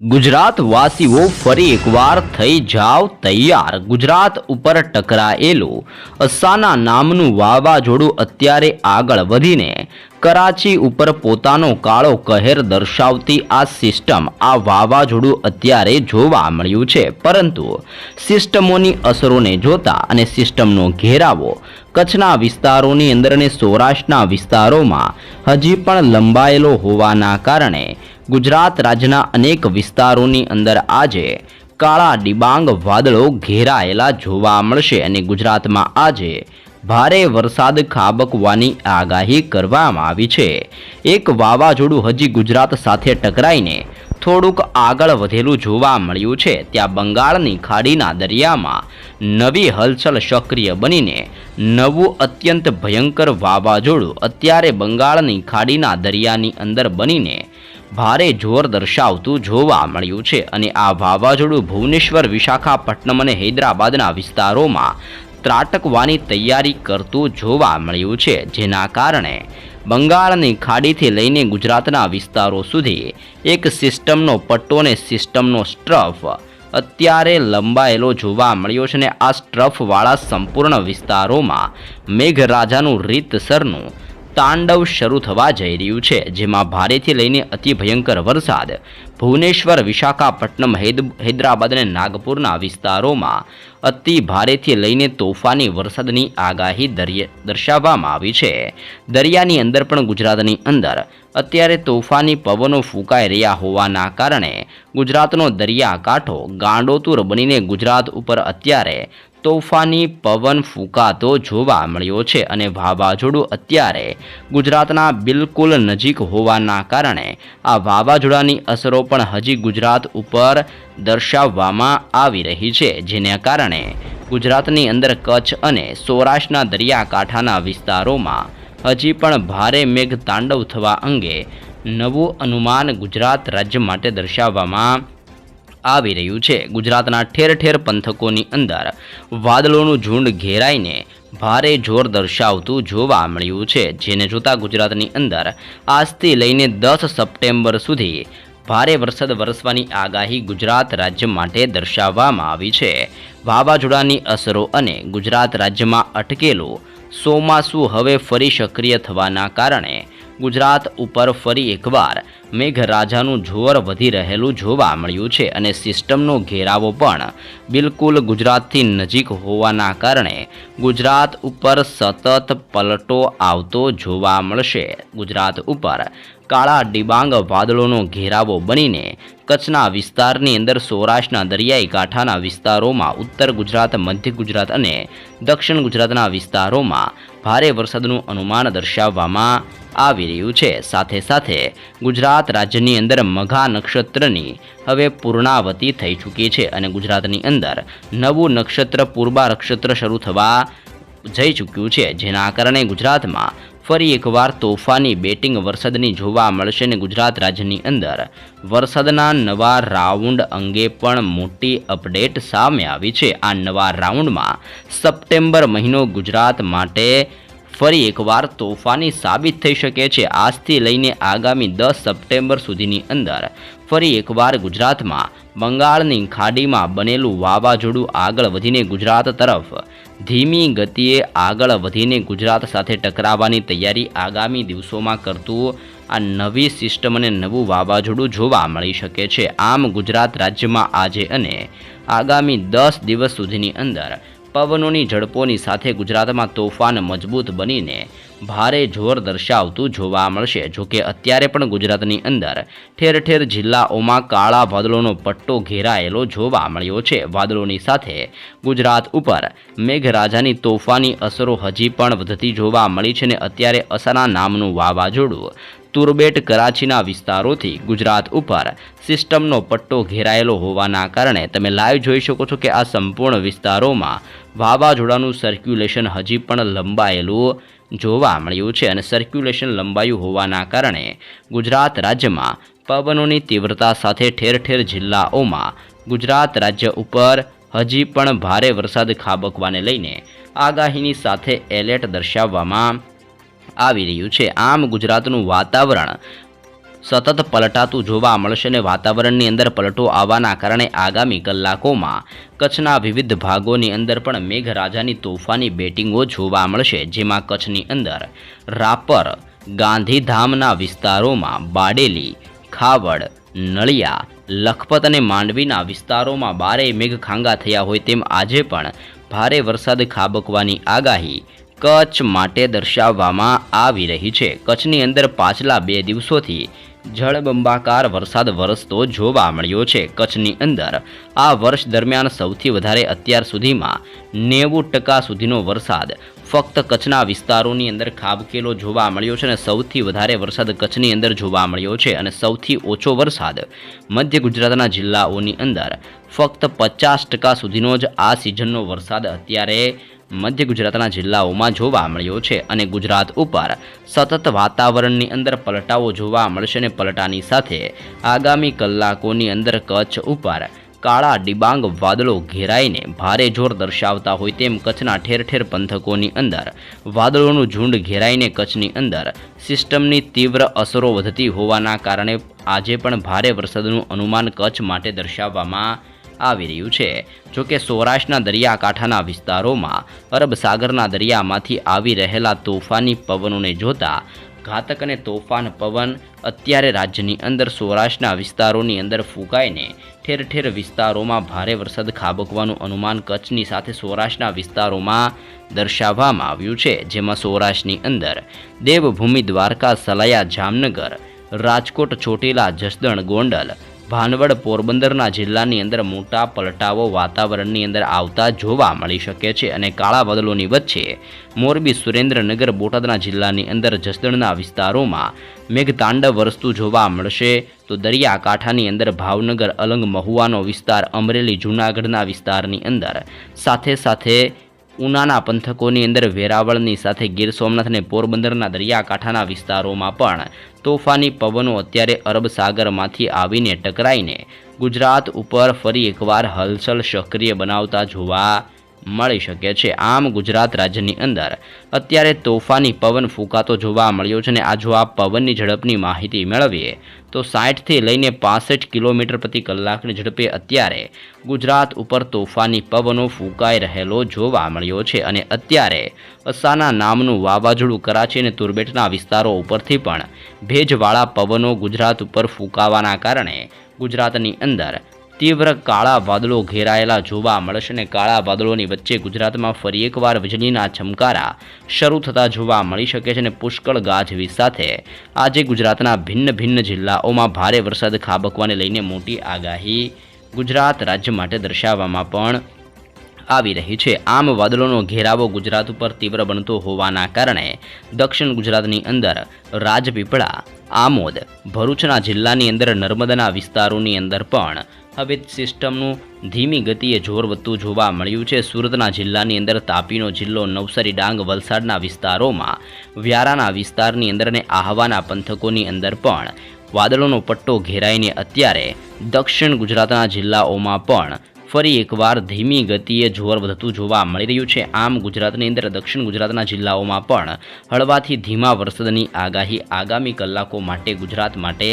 ગુજરાત વાસીઓ ફરી એકવાર થઈ જાવ તૈયાર. ગુજરાત ઉપર ટકરાયેલું અસાના નામનું વાવાઝોડું અત્યારે આગળ વધીને કરાચી ઉપર પોતાનો કાળો કહેર દર્શાવતી આ સિસ્ટમ, આ વાવાઝોડું અત્યારે જોવા મળ્યું છે. પરંતુ સિસ્ટમોની અસરોને જોતા અને સિસ્ટમનો ઘેરાવો કચ્છના વિસ્તારોની અંદર અને સૌરાષ્ટ્રના વિસ્તારોમાં હજી પણ લંબાયેલો હોવાના કારણે ગુજરાત રાજ્યના અનેક વિસ્તારોની અંદર આજે કાળા ડિબાંગ વાદળો ઘેરાયેલા જોવા મળશે અને ગુજરાતમાં આજે ભારે વરસાદ ખાબકવાની આગાહી કરવામાં આવી છે. એક વાવાઝોડું હજી ગુજરાત સાથે ટકરાઈને થોડુંક આગળ વધેલું જોવા મળ્યું છે. ત્યાં બંગાળની ખાડીના દરિયામાં નવી હલચલ સક્રિય બનીને નવું અત્યંત ભયંકર વાવાઝોડું અત્યારે બંગાળની ખાડીના દરિયાની અંદર બનીને ભારે જોર દર્શાવતું જોવા મળ્યું છે અને આ વાવાઝોડું ભુવનેશ્વર, વિશાખાપટ્ટનમ અને હૈદરાબાદના વિસ્તારોમાં ત્રાટકવાની તૈયારી કરતું જોવા મળ્યું છે, જેના કારણે બંગાળની ખાડીથી લઈને ગુજરાતના વિસ્તારો સુધી એક સિસ્ટમનો પટ્ટો અને સિસ્ટમનો સ્ટ્રફ અત્યારે લંબાયેલો જોવા મળ્યો છે અને આ સ્ટ્રફવાળા સંપૂર્ણ વિસ્તારોમાં મેઘરાજાનું રીતસરનું તાંડવ શરૂ થવા જઈ રહ્યું છે, જેમાં ભારેથી લઈને અતિ ભયંકર વરસાદ. ભુવનેશ્વર, વિશાખાપટ્ટનમ, હૈદ, હૈદરાબાદ અને નાગપુરના વિસ્તારોમાં અતિ ભારેથી લઈને તોફાની વરસાદની આગાહી દર્શાવવામાં આવી છે. દરિયાની અંદર પણ ગુજરાતની અંદર અત્યારે તોફાની પવનો ફૂંકાઈ રહ્યા હોવાના કારણે ગુજરાતનો દરિયાકાંઠો ગાંડોતુર બનીને ગુજરાત ઉપર અત્યારે તોફાની પવન ફૂંકાતો જોવા મળ્યો છે અને વાવાઝોડું અત્યારે ગુજરાતના બિલકુલ નજીક હોવાના કારણે આ વાવાઝોડાની અસરો પણ હજી ગુજરાત ઉપર દર્શાવવામાં આવી રહી છે, જેના કારણે ગુજરાતની અંદર કચ્છ અને સૌરાષ્ટ્રના દરિયાકાંઠાના વિસ્તારોમાં હજી પણ ભારે મેઘ તાંડવ થવા અંગે નવું અનુમાન ગુજરાત રાજ્ય માટે દર્શાવવામાં આવી રહ્યું છે. ગુજરાતના ઠેર ઠેર પંથકોની અંદર વાદળોનું ઝુંડ ઘેરાઈને ભારે જોર દર્શાવતું જોવા મળ્યું છે. જેને જોતા ગુજરાતની અંદર આજથી લઈને દસ સપ્ટેમ્બર સુધી ભારે વરસાદ વરસવાની આગાહી ગુજરાત રાજ્ય માટે દર્શાવવામાં આવી છે. વાવાઝોડાની અસરો અને ગુજરાત રાજ્યમાં અટકેલું સોમાસું હવે ફરી સક્રિય થવાના કારણે ગુજરાત ઉપર ફરી એકવાર મેઘરાજાનું જોર વધી રહેલું જોવા મળ્યું છે અને સિસ્ટમનો ઘેરાવો પણ બિલકુલ ગુજરાતથી નજીક હોવાના કારણે ગુજરાત ઉપર સતત પલટો આવતો જોવા મળશે. ગુજરાત ઉપર કાળા ડિબાંગ વાદળોનો ઘેરાવો બનીને કચ્છના વિસ્તારની અંદર સૌરાષ્ટ્રના દરિયાઈ કાંઠાના વિસ્તારોમાં ઉત્તર ગુજરાત, મધ્ય ગુજરાત અને દક્ષિણ ગુજરાતના વિસ્તારોમાં ભારે વરસાદનું અનુમાન દર્શાવવામાં આવી રહ્યું છે. સાથે સાથે ગુજરાત રાજ્યની અંદર મઘા નક્ષત્રની હવે પૂર્ણાવતી થઈ ચૂકી છે અને ગુજરાતની અંદર નવું નક્ષત્ર પૂર્વા નક્ષત્ર શરૂ થવા જઈ ચૂક્યું છે. જેના કારણે ગુજરાતમાં ફરી એકવાર તોફાની બેટિંગ વરસાદની જોવા મળશે અને ગુજરાત રાજ્યની અંદર. વરસાદના નવા રાઉન્ડ અંગે પણ મોટી અપડેટ સામે આવી છે. આ નવા રાઉન્ડમાં સપ્ટેમ્બર મહિનો ગુજરાત માટે ફરી એકવાર તોફાની સાબિત થઈ શકે છે. આજથી લઈને આગામી દસ સપ્ટેમ્બર સુધીની અંદર ફરી એકવાર ગુજરાતમાં બંગાળની ખાડીમાં બનેલું વાવાઝોડું આગળ વધીને ગુજરાત તરફ ધીમી ગતિએ આગળ વધીને ગુજરાત સાથે ટકરાવવાની તૈયારી આગામી દિવસોમાં કરતું આ નવી સિસ્ટમ અને નવું વાવાઝોડું જોવા મળી શકે છે. આમ ગુજરાત રાજ્યમાં આજે અને આગામી દસ દિવસ સુધીની અંદર પવનોની ઝડપોની સાથે ગુજરાતમાં તોફાન મજબૂત બનીને ભારે જોર દર્શાવતું જોવા મળશે. જોકે અત્યારે પણ ગુજરાતની અંદર ઠેર ઠેર જિલ્લાઓમાં કાળા વાદળોનો પટ્ટો ઘેરાયેલો જોવા મળ્યો છે. વાદળોની સાથે ગુજરાત ઉપર મેઘરાજાની તોફાની અસરો હજી પણ વધતી જોવા મળી છે ને અત્યારે અસના નામનું વાવાઝોડું તુરબેટ કરાચીના વિસ્તારોથી ગુજરાત ઉપર સિસ્ટમનો પટ્ટો ઘેરાયેલો હોવાના કારણે તમે લાઈવ જોઈ શકો છો કે આ સંપૂર્ણ વિસ્તારોમાં વાવાઝોડાનું સર્ક્યુલેશન હજી પણ લંબાયેલું જોવા મળ્યું છે અને સર્ક્યુલેશન લંબાયું હોવાના કારણે ગુજરાત રાજ્યમાં પવનોની તીવ્રતા સાથે ઠેર ઠેર જિલ્લાઓમાં ગુજરાત રાજ્ય ઉપર હજી પણ ભારે વરસાદ ખાબકવાને લઈને આગાહીની સાથે એલર્ટ દર્શાવવામાં આવી રહ્યું છે. આમ ગુજરાતનું વાતાવરણ સતત પલટાતું જોવા મળશે અને વાતાવરણની અંદર પલટો આવવાના કારણે આગામી કલાકોમાં કચ્છના વિવિધ ભાગોની અંદર પણ મેઘરાજાની તોફાની બેટિંગો જોવા મળશે, જેમાં કચ્છની અંદર રાપર, ગાંધીધામના વિસ્તારોમાં બાડેલી, ખાવડ, નળિયા, લખપત અને માંડવીના વિસ્તારોમાં બારે મેઘખાંગા થયા હોય તેમ આજે પણ ભારે વરસાદ ખાબકવાની આગાહી કચ્છ માટે દર્શાવવામાં આવી રહી છે. કચ્છની અંદર પાછલા બે દિવસોથી જળબંબાકાર વરસાદ વરસતો જોવા મળ્યો છે કચ્છની અંદર. આ વર્ષ દરમિયાન સૌથી વધારે અત્યાર સુધીમાં નેવું ટકા સુધીનો વરસાદ ફક્ત કચ્છના વિસ્તારોની અંદર ખાબકેલો જોવા મળ્યો છે અને સૌથી વધારે વરસાદ કચ્છની અંદર જોવા મળ્યો છે અને સૌથી ઓછો વરસાદ મધ્ય ગુજરાતના જિલ્લાઓની અંદર. ફક્ત પચાસ ટકા સુધીનો જ આ સિઝનનો વરસાદ અત્યારે મધ્ય ગુજરાતના જિલ્લાઓમાં જોવા મળ્યો છે અને ગુજરાત ઉપર સતત વાતાવરણની અંદર પલટાઓ જોવા મળશે અને પલટાની સાથે આગામી કલાકોની અંદર કચ્છ ઉપર કાળા ડિબાંગ વાદળો ઘેરાઈને ભારે જોર દર્શાવતા હોય તેમ કચ્છના ઠેર ઠેર પંથકોની અંદર વાદળોનું ઝુંડ ઘેરાઈને કચ્છની અંદર સિસ્ટમની તીવ્ર અસરો વધતી હોવાના કારણે આજે પણ ભારે વરસાદનું અનુમાન કચ્છ માટે દર્શાવવામાં આવી રહ્યું છે. જોકે સૌરાષ્ટ્રના દરિયાકાંઠાના વિસ્તારોમાં અરબ સાગરના દરિયામાંથી આવી રહેલા તોફાની પવનોને જોતા ઘાતક અને તોફાન પવન અત્યારે રાજ્યની અંદર સૌરાષ્ટ્રના વિસ્તારોની અંદર ફૂંકાઈને ઠેર ઠેર વિસ્તારોમાં ભારે વરસાદ ખાબકવાનું અનુમાન કચ્છની સાથે સૌરાષ્ટ્રના વિસ્તારોમાં દર્શાવવામાં આવ્યું છે. જેમાં સૌરાષ્ટ્રની અંદર દેવભૂમિ દ્વારકા, સલાયા, જામનગર, રાજકોટ, ચોટીલા, જસદણ, ગોંડલ ભાનવડ પોરબંદરના જિલ્લાની અંદર મોટા પલટાઓ વાતાવરણની અંદર આવતા જોવા મળી શકે છે અને કાળા વાદળોની વચ્ચે મોરબી સુરેન્દ્રનગર બોટાદના જિલ્લાની અંદર જસદણના વિસ્તારોમાં મેઘતાંડવ વરસતું જોવા મળશે. તો દરિયાકાંઠાની અંદર ભાવનગર અલંગ મહુવાનો વિસ્તાર, અમરેલી જૂનાગઢના વિસ્તારની અંદર સાથે સાથે ઉનાના પંથકોની અંદર વેરાવળની સાથે ગીર સોમનાથ અને પોરબંદરના દરિયાકાંઠાના વિસ્તારોમાં પણ તોફાની પવનો અત્યારે અરબ સાગરમાંથી આવીને ટકરાઈને ગુજરાત ઉપર ફરી એકવાર હલચલ સક્રિય બનાવતા જોવા મળી શકે છે. આમ ગુજરાત રાજ્યની અંદર અત્યારે તોફાની પવન ફૂંકાતો જોવા મળ્યો છે અને આ જો આ પવનની ઝડપની માહિતી મેળવીએ તો સાઠથી લઈને પાસઠ કિલોમીટર પ્રતિ કલાકની ઝડપે અત્યારે ગુજરાત ઉપર તોફાની પવનો ફૂંકાઈ રહેલો જોવા મળ્યો છે અને અત્યારે અસાના નામનું વાવાઝોડું કરાચી અને તુરબેટના વિસ્તારો ઉપરથી પણ ભેજવાળા પવનો ગુજરાત ઉપર ફૂંકાવાના કારણે ગુજરાતની અંદર તીવ્ર કાળા વાદળો ઘેરાયેલા જોવા મળશે અને કાળા વાદળોની વચ્ચે ગુજરાતમાં ફરી એકવાર વીજળીના ચમકારા શરૂ થતા જોવા મળી શકે છે અને પુષ્કળ ગાજવીજ સાથે આજે ગુજરાતના ભિન્ન ભિન્ન જિલ્લાઓમાં ભારે વરસાદ ખાબકવાને લઈને મોટી આગાહી ગુજરાત રાજ્ય માટે દર્શાવવામાં પણ આવી રહી છે. આમ વાદળોનો ઘેરાવો ગુજરાત ઉપર તીવ્ર બનતો હોવાના કારણે દક્ષિણ ગુજરાતની અંદર રાજપીપળા, આમોદ, ભરૂચના જિલ્લાની અંદર નર્મદાના વિસ્તારોની અંદર પણ હવે સિસ્ટમનું ધીમી ગતિએ જોર વધતું જોવા મળ્યું છે. સુરતના જિલ્લાની અંદર તાપીનો જિલ્લો નવસારી ડાંગ વલસાડના વિસ્તારોમાં વ્યારાના વિસ્તારની અંદર અને આહવાના પંથકોની અંદર પણ વાદળોનો પટ્ટો ઘેરાઈને અત્યારે દક્ષિણ ગુજરાતના જિલ્લાઓમાં પણ ફરી એકવાર ધીમી ગતિએ જોર વધતું જોવા મળી રહ્યું છે. આમ ગુજરાતની અંદર દક્ષિણ ગુજરાતના જિલ્લાઓમાં પણ હળવાથી ધીમા વરસાદની આગાહી આગામી કલાકો માટે ગુજરાત માટે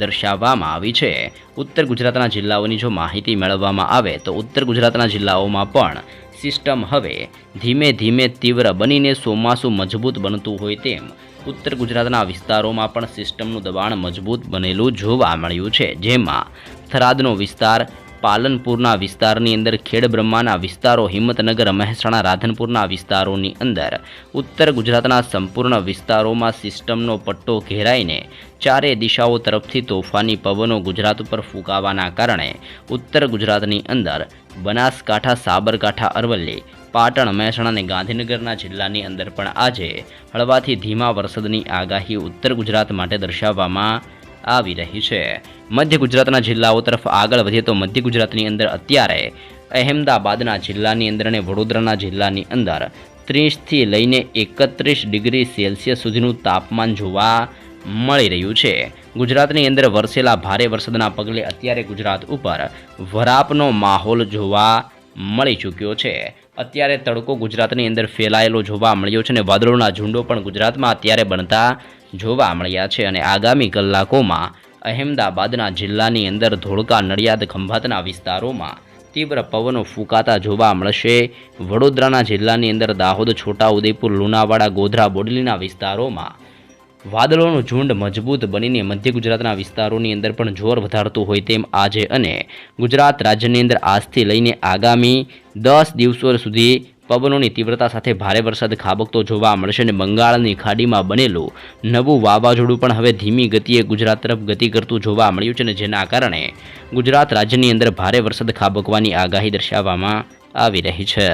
દર્શાવવામાં આવી છે. ઉત્તર ગુજરાતના જિલ્લાઓની જો માહિતી મેળવવામાં આવે તો ઉત્તર ગુજરાતના જિલ્લાઓમાં પણ સિસ્ટમ હવે ધીમે ધીમે તીવ્ર બનીને ચોમાસું મજબૂત બનતું હોય તેમ ઉત્તર ગુજરાતના વિસ્તારોમાં પણ સિસ્ટમનું દબાણ મજબૂત બનેલું જોવા મળ્યું છે. જેમાં થરાદનો વિસ્તાર પાલનપુરના વિસ્તારની અંદર ખેડબ્રહ્માના વિસ્તારો, હિંમતનગર, મહેસાણા, રાધનપુરના વિસ્તારોની અંદર. ઉત્તર ગુજરાતના સંપૂર્ણ વિસ્તારોમાં સિસ્ટમનો પટ્ટો ઘેરાઈને ચારે દિશાઓ તરફથી તોફાની પવનો ગુજરાત ઉપર ફૂંકાવાના કારણે ઉત્તર ગુજરાતની અંદર બનાસકાંઠા, સાબરકાંઠા, અરવલ્લી, પાટણ, મહેસાણા અને ગાંધીનગરના જિલ્લાની અંદર પણ આજે હળવાથી ધીમા વરસાદની આગાહી ઉત્તર ગુજરાત માટે દર્શાવવામાં આવી રહી છે. મધ્ય ગુજરાતના જિલ્લાઓ તરફ આગળ વધીએ તો મધ્ય ગુજરાતની અંદર અત્યારે અહેમદાબાદના જિલ્લાની અંદર અને વડોદરાના જિલ્લાની અંદર ત્રીસથી લઈને એકત્રીસ ડિગ્રી સેલ્સિયસ સુધીનું તાપમાન જોવા મળી રહ્યું છે. ગુજરાતની અંદર વરસેલા ભારે વરસાદના પગલે અત્યારે ગુજરાત ઉપર વરાપનો માહોલ જોવા મળી ચૂક્યો છે. અત્યારે તડકો ગુજરાતની અંદર ફેલાયેલો જોવા મળ્યો છે અને વાદળોના ઝુંડો પણ ગુજરાતમાં અત્યારે બનતા જોવા મળ્યા છે અને આગામી કલાકોમાં અહેમદાબાદના જિલ્લાની અંદર ધોળકા નડિયાદ ખંભાતના વિસ્તારોમાં તીવ્ર પવનો ફૂંકાતા જોવા મળશે. વડોદરાના જિલ્લાની અંદર દાહોદ, છોટાઉદેપુર, લુણાવાડા, ગોધરા, બોડલીના વિસ્તારોમાં વાદળોનું ઝુંડ મજબૂત બનીને મધ્ય ગુજરાતના વિસ્તારોની અંદર પણ જોર વધારતું હોય તેમ આજે અને ગુજરાત રાજ્યની અંદર આજથી લઈને આગામી દસ દિવસો સુધી પવનોની તીવ્રતા સાથે ભારે વરસાદ ખાબકતો જોવા મળશે અને બંગાળની ખાડીમાં બનેલું નવું વાવાઝોડું પણ હવે ધીમી ગતિએ ગુજરાત તરફ ગતિ કરતું જોવા મળ્યું છે અને જેના કારણે ગુજરાત રાજ્યની અંદર ભારે વરસાદ ખાબકવાની આગાહી દર્શાવવામાં આવી રહી છે.